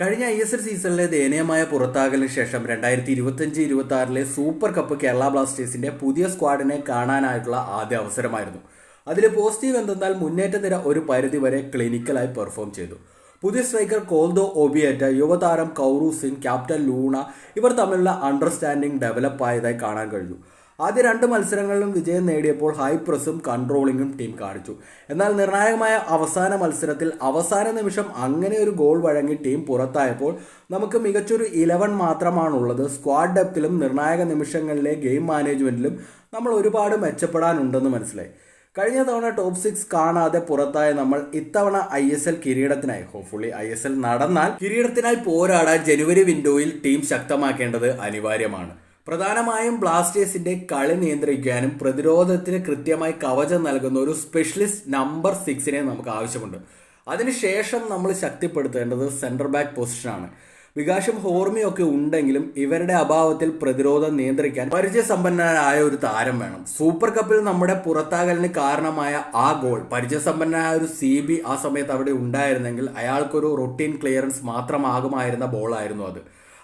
കഴിഞ്ഞ I S L സീസണിലെ ദയനീയമായ പുറത്താകലിന് ശേഷം രണ്ടായിരത്തി ഇരുപത്തഞ്ച് ഇരുപത്തി ആറിലെ സൂപ്പർ കപ്പ് കേരള ബ്ലാസ്റ്റേഴ്സിന്റെ പുതിയ സ്ക്വാഡിനെ കാണാനായിട്ടുള്ള ആദ്യ അവസരമായിരുന്നു. അതിൽ പോസിറ്റീവ് എന്തെന്നാൽ മുന്നേറ്റ നിര ഒരു പരിധി വരെ ക്ലിനിക്കലായി പെർഫോം ചെയ്തു. പുതിയ സ്ട്രൈക്കർ കോൽദോ ഒബിയേറ്റ യുവതാരം കൗറു സിംഗ് ക്യാപ്റ്റൻ ലൂണ ഇവർ തമ്മിലുള്ള അണ്ടർസ്റ്റാൻഡിംഗ് ഡെവലപ്പ് ആയതായി കാണാൻ കഴിഞ്ഞു. ആദ്യ രണ്ട് മത്സരങ്ങളിലും വിജയം നേടിയപ്പോൾ ഹൈ പ്രസും കൺട്രോളിങ്ങും ടീം കാണിച്ചു. എന്നാൽ നിർണായകമായ അവസാന മത്സരത്തിൽ അവസാന നിമിഷം അങ്ങനെ ഒരു ഗോൾ വഴങ്ങി ടീം പുറത്തായപ്പോൾ നമുക്ക് മികച്ചൊരു ഇലവൻ മാത്രമാണുള്ളത്. സ്ക്വാഡ് ഡെപ്തിലും നിർണായക നിമിഷങ്ങളിലെ ഗെയിം മാനേജ്മെന്റിലും നമ്മൾ ഒരുപാട് മെച്ചപ്പെടാനുണ്ടെന്ന് മനസ്സിലായി. കഴിഞ്ഞ തവണ ടോപ്പ് സിക്സ് കാണാതെ പുറത്തായ നമ്മൾ ഇത്തവണ ഐ എസ് എൽ കിരീടത്തിനായി ഹോപ്പ്ഫുള്ളി ഐ എസ് എൽ നടന്നാൽ കിരീടത്തിനായി പോരാടാൻ ജനുവരി വിൻഡോയിൽ ടീം ശക്തമാക്കേണ്ടത് അനിവാര്യമാണ്. പ്രധാനമായും ബ്ലാസ്റ്റേഴ്സിന്റെ കളി നിയന്ത്രിക്കാനും പ്രതിരോധത്തിന് കൃത്യമായി കവചം നൽകുന്ന ഒരു സ്പെഷ്യലിസ്റ്റ് നമ്പർ സിക്സിനെ നമുക്ക് ആവശ്യമുണ്ട്. അതിനുശേഷം നമ്മൾ ശക്തിപ്പെടുത്തേണ്ടത് സെന്റർ ബാക്ക് പൊസിഷനാണ് വികാശം ഹോർമിയൊക്കെ ഉണ്ടെങ്കിലും ഇവരുടെ അഭാവത്തിൽ പ്രതിരോധം നിയന്ത്രിക്കാൻ പരിചയസമ്പന്നനായ ഒരു താരം വേണം. സൂപ്പർ കപ്പിൽ നമ്മുടെ പുറത്താകലിന് കാരണമായ ആ ഗോൾ പരിചയസമ്പന്നനായ ഒരു സി ബി ആ സമയത്ത് അവിടെ ഉണ്ടായിരുന്നെങ്കിൽ അയാൾക്കൊരു റൊട്ടീൻ ക്ലിയറൻസ് മാത്രമാകുമായിരുന്ന ബോളായിരുന്നു അത്.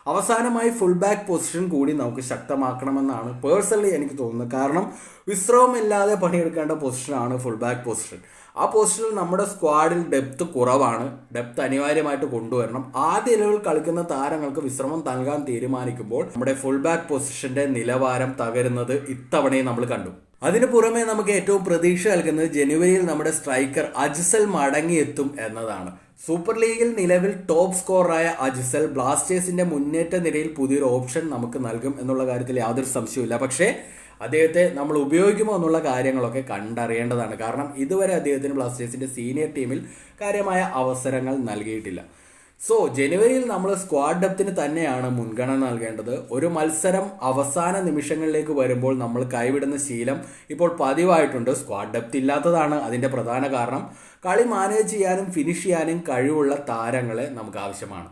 അവസാനമായി ഫുൾ ബാക്ക് പൊസിഷൻ കൂടി നമുക്ക് ശക്തമാക്കണമെന്നാണ് പേഴ്സണലി എനിക്ക് തോന്നുന്നത്. കാരണം വിശ്രമമില്ലാതെ പണിയെടുക്കേണ്ട പൊസിഷനാണ് ഫുൾ ബാക്ക് പൊസിഷൻ ആ പൊസിഷനിൽ നമ്മുടെ സ്ക്വാഡിൽ ഡെപ്ത് കുറവാണ്. ഡെപ്ത് അനിവാര്യമായിട്ട് കൊണ്ടുവരണം. ആദ്യ ലെവൽ കളിക്കുന്ന താരങ്ങൾക്ക് വിശ്രമം നൽകാൻ തീരുമാനിക്കുമ്പോൾ നമ്മുടെ ഫുൾ ബാക്ക് പൊസിഷന്റെ നിലവാരം തകരുന്നത് ഇത്തവണയും നമ്മൾ കണ്ടു. അതിനു പുറമെ നമുക്ക് ഏറ്റവും പ്രതീക്ഷ നൽകുന്നത് ജനുവരിയിൽ നമ്മുടെ സ്ട്രൈക്കർ അജ്സൽ മടങ്ങിയെത്തും എന്നതാണ്. സൂപ്പർ ലീഗിൽ നിലവിൽ ടോപ്പ് സ്കോറായ അജിസൽ ബ്ലാസ്റ്റേഴ്സിന്റെ മുന്നേറ്റ നിരയിൽ പുതിയൊരു ഓപ്ഷൻ നമുക്ക് നൽകും എന്നുള്ള കാര്യത്തിൽ യാതൊരു സംശയവുമില്ല. പക്ഷേ അദ്ദേഹത്തെ നമ്മൾ ഉപയോഗിക്കുമോ എന്നുള്ള കാര്യങ്ങളൊക്കെ കണ്ടറിയേണ്ടതാണ്. കാരണം ഇതുവരെ അദ്ദേഹത്തിന് ബ്ലാസ്റ്റേഴ്സിന്റെ സീനിയർ ടീമിൽ കാര്യമായ അവസരങ്ങൾ നൽകിയിട്ടില്ല. സോ ജനുവരിയിൽ നമ്മൾ സ്ക്വാഡ് ഡെപ്തിന് തന്നെയാണ് മുൻഗണന നൽകേണ്ടത്. ഒരു മത്സരം അവസാന നിമിഷങ്ങളിലേക്ക് വരുമ്പോൾ നമ്മൾ കൈവിടുന്ന ശീലം ഇപ്പോൾ പതിവായിട്ടുണ്ട്. സ്ക്വാഡ് ഡെപ്ത് ഇല്ലാത്തതാണ് അതിന്റെ പ്രധാന കാരണം. കളി മാനേജ് ചെയ്യാനും ഫിനിഷ് ചെയ്യാനും കഴിവുള്ള താരങ്ങളെ നമുക്ക് ആവശ്യമാണ്.